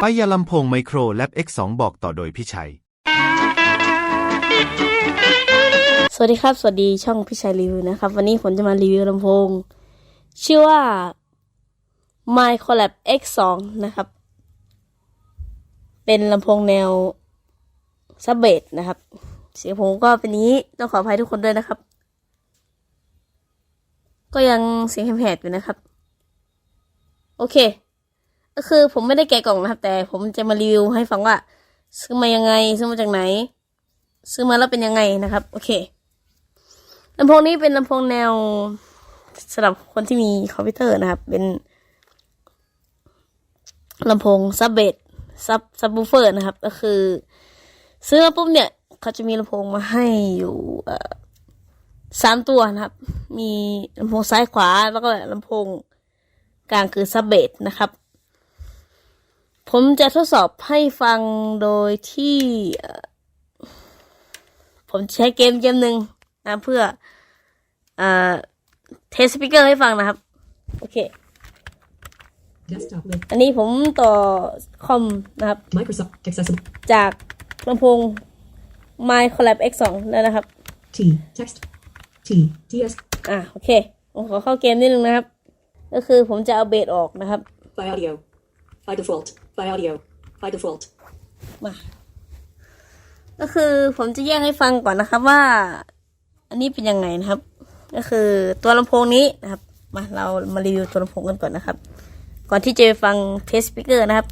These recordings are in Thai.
ไปยาลำโพงไมโครแลบ X2 บอกต่อโดยพี่ชัย สวัสดีครับ สวัสดีช่องพี่ชัยรีวิวนะครับ วันนี้ผมจะมารีวิวลำโพง ชื่อว่า My Collab X2 นะครับ เป็นลำโพงแนวซับเบสนะครับ เสียงผมก็เป็นนี้ต้องขออภัยทุกคนด้วยนะครับ ก็ยังเสียงแหบๆอยู่นะครับ โอเค ก็คือผมไม่ได้แกะกล่องนะครับ แต่ผมจะมารีวิวให้ฟังว่า ซื้อมายังไง ซื้อมาจากไหน ซื้อมาแล้วเป็นยังไงนะครับ โอเคลำโพงนี้เป็นลำโพงแนวสำหรับคนที่มีคอมพิวเตอร์นะครับ เป็นลำโพงซับเบสซับซับบูเฟอร์นะครับ ก็คือ ซื้อมาปุ๊บเนี่ย เขาจะมีลำโพงมาให้อยู่สามตัวนะครับ มีลำโพงซ้ายขวาแล้วก็ลำโพงกลางคือซับเบสนะครับ ผมจะทดสอบให้ฟังโดยที่เอ่อผมใช้เกมเกมหนึ่งนะเพื่อเอ่อเทสสปีกเกอร์ให้ฟังนะครับ โอเค Desktop list. อันนี้ผมต่อคอมนะครับ Microsoft accessible. จากลำโพง My Collab X2 แล้วนะครับ T. Text. T. TS. อะ โอเค ผมขอเข้าเกมนิดนึงนะครับ ก็คือผมจะเอาเบสออกนะครับ By audio. By default. By audio. By default. มาก็คือผมจะแยกให้ฟังก่อนนะครับว่า อันนี้เป็นยังไงนะครับ ก็คือตัวลำโพงนี้นะครับ มาเรามารีวิวตัวลำโพงกันก่อนนะครับ ก่อนที่จะไปฟังเทสสปีกเกอร์นะครับ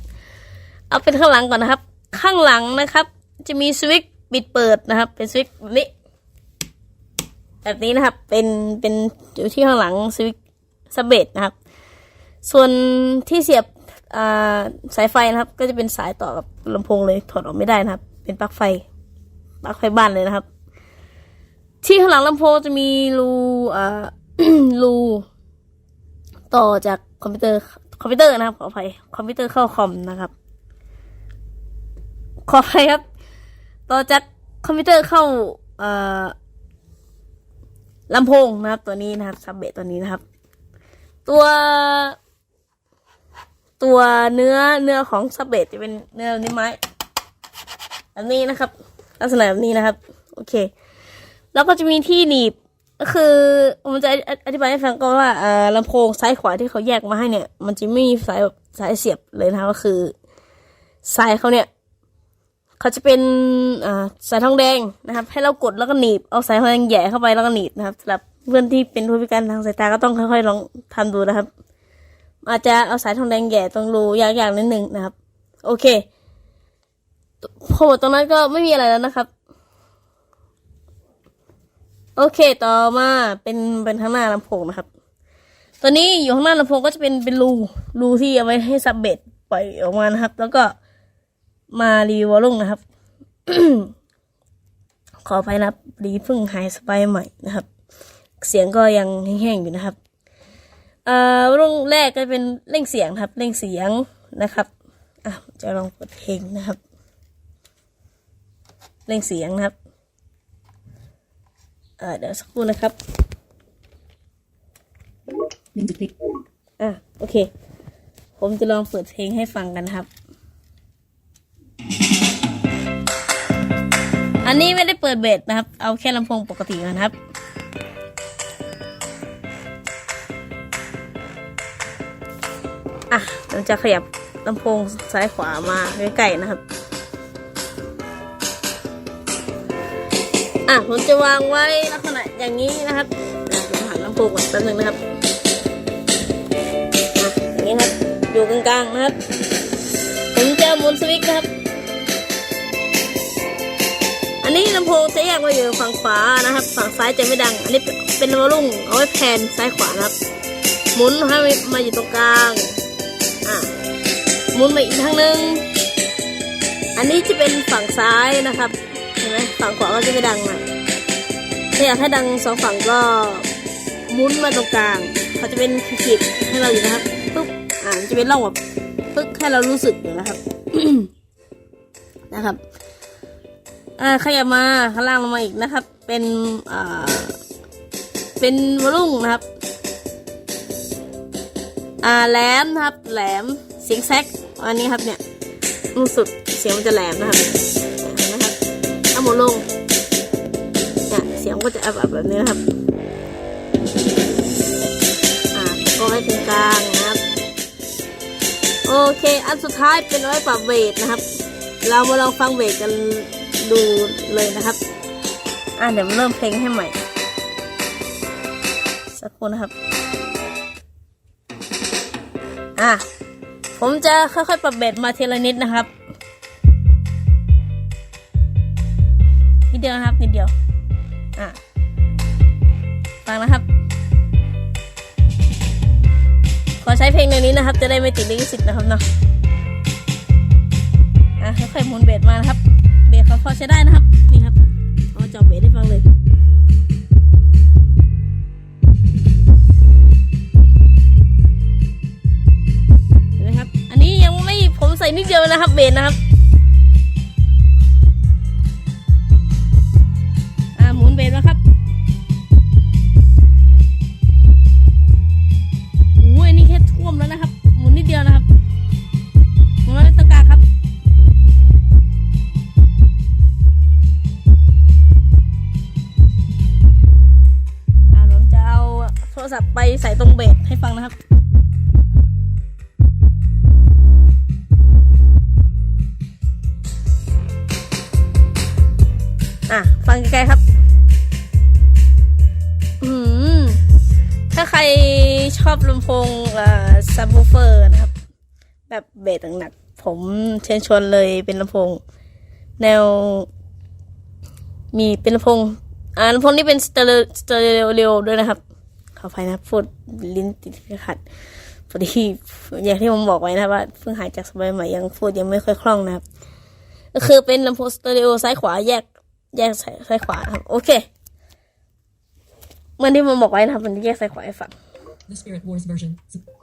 เอาเป็นข้างหลังก่อนนะครับ ข้างหลังนะครับ จะมีสวิตช์ปิดเปิดนะครับ เป็นสวิตช์แบบนี้แบบนี้นะครับ เป็นเป็นอยู่ที่ข้างหลังสวิตช์ซับเบสนะครับ ส่วนที่เสียบ สายไฟนะครับ ก็จะเป็นสายต่อกับลำโพงเลยถอดออกไม่ได้นะครับ เป็นปลั๊กไฟปลั๊กไฟบ้านเลยนะครับ ที่ข้างหลังลำโพงจะมีรูอ่ารูต่อจากคอมพิวเตอร์คอมพิวเตอร์นะครับขออภัยคอมพิวเตอร์เข้าคอมนะครับ ขออภัยครับ ต่อจากคอมพิวเตอร์เข้าเอ่อลำโพงนะครับ ตัวนี้นะครับซับเบสตัวนี้นะครับ ตัว ตัวเนื้อเนื้อของซับเบสจะเป็นเนื้อนิ้วไม้แบบนี้นะครับ ลักษณะแบบนี้นะครับ โอเค แล้วก็จะมีที่หนีบก็คือผมจะอธิบายให้ฟังก็ว่าอ่อลำโพงซ้ายขวาที่เขาแยกมาให้เนี่ย มันจะไม่มีสายแบบสายเสียบเลยนะก็คือสายเขาเนี่ยเขาจะเป็นอ่าสายทองแดงนะครับ ให้เรากดแล้วก็หนีบเอาสายทองแดงแย่เข้าไปแล้วก็หนีบนะครับสำหรับเพื่อนที่เป็นผู้พิการทางสายตาก็ต้องค่อยๆลองทำดูนะครับ อาจจะเอาสายทองแดงแหย่ตรงรูยากๆนิดนึงนะครับ โอเคพอหมดตรงนั้นก็ไม่มีอะไรแล้วนะครับ โอเคต่อมาเป็นเป็นข้างหน้าลำโพงนะครับตัวนี้อยู่ข้างหน้าลำโพงก็จะเป็นเป็นรูรูที่เอาไว้ให้ซับเบสปล่อยออกมานะครับ แล้วก็มารีวอลลุ่งนะครับ ขอไปนะครับรีพิ่งหายสไปใหม่นะครับ เสียงก็ยังแห้งๆอยู่นะครับ อ่อวงแรกก็เป็นเร่งเสียงครับ เร่งเสียงนะครับอะจะลองเปิดเพลงนะครับ เร่งเสียงนะครับเอ่อเดี๋ยวสักครู่นะครับ Link to click. อะโอเค ผมจะลองเปิดเพลงให้ฟังกันครับ อันนี้ไม่ได้เปิดเบสนะครับ เอาแค่ลำโพงปกติก่อนนะครับ อะเราจะขยับลำโพงซ้ายขวามาใกล้ๆนะครับ อะผมจะวางไว้ลักษณะอย่างนี้นะครับผมหันลำโพงก่อนแป๊บนึงนะครับอะอย่างนี้ครับอยู่กลางๆนะครับ ผมจะหมุนสวิตช์ครับ อันนี้ลำโพงจะแยกมาอยู่ฝั่งขวานะครับ ฝั่งซ้ายจะไม่ดัง อันนี้เป็นวอลลุ่มเอาไว้แพนซ้ายขวานะครับ หมุนให้มาอยู่ตรงกลาง หมุนมาอีกทางหนึ่งอันนี้จะเป็นฝั่งซ้ายนะครับเห็นไหมฝั่งขวาก็จะไม่ดังนะถ้าอยากให้ดังสองฝั่งก็หมุนมาตรงกลางเขาจะเป็นขีดให้เราอยู่นะครับปึ๊บอ่านจะเป็นร่องแบบปึ๊กให้เรารู้สึกอยู่นะครับนะครับ อ่าขยับมาข้างล่างลงมาอีกนะครับ เป็นอ่าเป็นวอลลุ่มนะครับ อ่าแหลมนะครับ แหลมเสียงแซก อันนี้ครับเนี่ยรู้สึกเสียงมันจะแหลมนะครับเห็นไหมครับเอาหมุนลงเนี่ยเสียงก็จะอับๆแบบนี้นะครับอ่าก็ให้ตรงกลางนะครับโอเคอันสุดท้ายเป็นเอาไว้ปรับเวทนะครับ เรามาลองฟังเวทกันดูเลยนะครับอ่าเดี๋ยวเริ่มเพลงให้ใหม่สักครู่นะครับ อะ ผมจะค่อยๆ ปรับเบสมาเทละนิดนะครับ นิดเดียวนะครับ นิดเดียว อะ ฟังนะครับ ขอใช้เพลงในนี้นะครับ จะได้ไม่ติดลิขสิทธิ์นะครับเนาะ อะ ค่อยๆหมุนเบสมานะครับ เบสเขาพอใช้ได้นะครับ นี่ นิดเดียวนะครับเบสนะครับอ่าหมุนเบสนะครับโอ้ยนนี้แค่ท่วมแล้วนะครับ หมุนนิดเดียวนะครับหมุนไว้ตรงกาครับอ่าผมจะเอาโทรศัพท์ไปใส่ตรงเบสให้ฟังนะครับ อะ ฟังใกล้ๆครับ อืมถ้าใครชอบลำโพงเอ่อซับวูเฟอร์นะครับ แบบเบสหนักๆผมเชิญชวนเลยเป็นลำโพง แนว มีเป็นลำโพงอ่าลำโพงนี้เป็นสเตอริสเตอริโอด้วยนะครับ ขออภัยนะพูดลิ้นติดขัดพอดีอย่างที่ผมบอกไว้นะว่าเพิ่งหายจากสมัยใหม่ยังพูดยังไม่ค่อยคล่องนะครับ ก็คือเป็นลำโพงสเตอริโอซ้ายขวาแยก แยกซ้ายซ้ายขวานะครับ โอเคเหมื่อนที่ผมบอกไว้นะครับ มันจะแยกซ้ายขวาให้ฟัง The Spirit Wars version.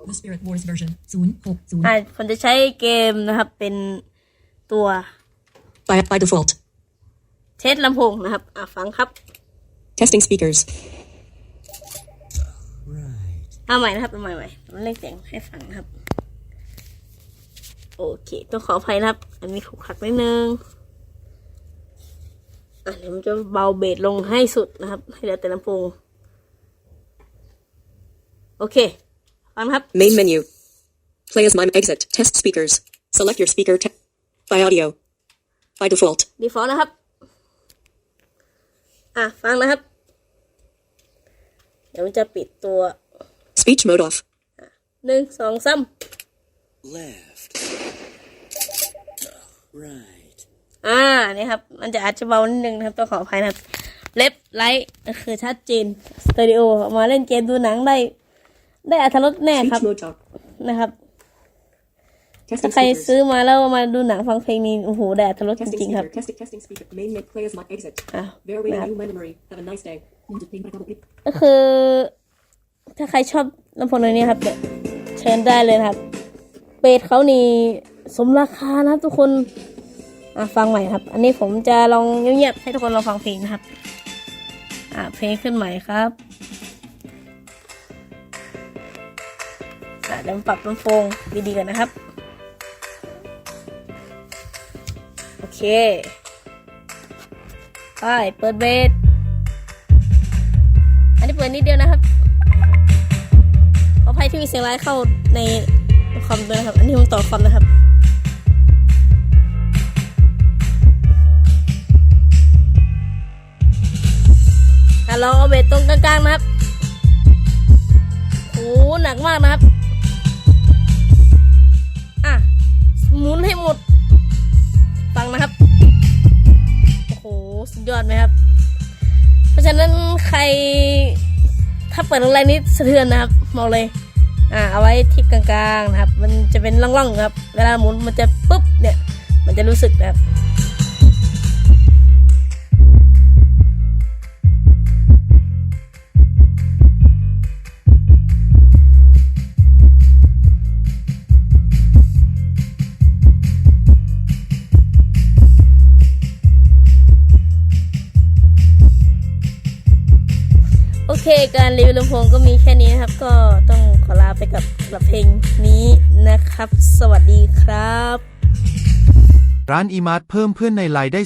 The Spirit Wars version. Soon. Hope. Soon. อ่าผมจะใช้เกมนะครับ เป็นตัว By, by default. เทสลำโพงนะครับ อ่าฟังครับ Testing speakers. เอาใหม่นะครับเอาใหม่ใหม่ผมเล่นเสียงให้ฟังนะครับ โอเค ต้องขออภัยนะครับ อันนี้ขลุกขลักนิดนึง อะเดี๋ยวผมจะเบาเบสลงให้สุดนะครับ ให้เหลือแต่ลำโพง โอเคฟังนะครับ Main menu. Play as mime exit. Test speakers. Select your speaker te- by audio. By default. default นะครับ อะ ฟังนะครับ เดี๋ยวผมจะปิดตัว Speech mode off. หนึ่งสองสาม left, right, อ่านี่ครับ มันจะอาจจะเบานิดนึงนะครับต้องขออภัยนะครับ เล็บไลท์ก็คือชัดเจนสเตอริโอมาเล่นเกมดูหนังได้ ได้อัธรสแน่ครับ Speech mode off. นะครับถ้า Testing ใคร speakers. ซื้อมาแล้วมาดูหนังฟังเพลงนี้โอ้โหได้อัธรสจ Testing ริงๆครับ speaker. Testing testing speaker. Main menu. Play as mime exit. อะ Very waiting นะครับ new memory. Have a nice day. Wanted playing by double click. ก็คือ ถ้าใครชอบลำโพงตัวนี้ครับเดี๋ยวเชิญได้เลยนะครับเปดเขานี่สมราคานะครับทุกคน อะฟังใหม่ครับ อันนี้ผมจะลองเงียบๆให้ทุกคนลองฟังเพลงนะครับ อะเพลงขึ้นใหม่ครับอะเดี๋ยวปรับลำโพงดีๆกันนะครับ โอเค ไป เปิดเบสอันนี้เปิดนิดเดียวนะครับขออภัยที่มีเสียงไลฟ์เข้าในคอมด้วยนะครับ อันนี้ผมต่อคอมนะครับ อะลองเอาเบสตรงกลางๆนะครับโอ้หหนักมากนะครับ อะหมุนให้หมด ฟังนะครับ โอ้โห สุดยอดไหมครับ เพราะฉะนั้นใคร ถ้าเปิดแรงๆนี้สะเทือนนะครับบอกเลย อ่า เอาไว้ที่กลางๆนะครับ มันจะเป็นร่องๆครับ เวลาหมุนมันจะปุ๊บเนี่ย มันจะรู้สึกนะครับ เคการรีวิวลำโพงก็มีแค่นี้นะครับ ก็ต้องขอลาไปกับกับเพลงนี้นะครับ สวัสดีครับ ร้านอีมาร์ทเพิ่มเพื่อนในไลน์ได้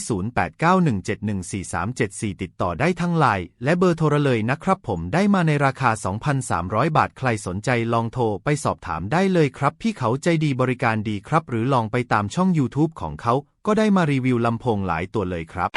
0891714374 ติดต่อได้ทั้งไลน์และเบอร์โทรเลยนะครับผมได้มาในราคา 2,300 บาทใครสนใจลองโทรไปสอบถามได้เลยครับ พี่เขาใจดีบริการดีครับ หรือลองไปตามช่อง YouTube ของเขา ก็ได้มารีวิวลำโพงหลายตัวเลยครับ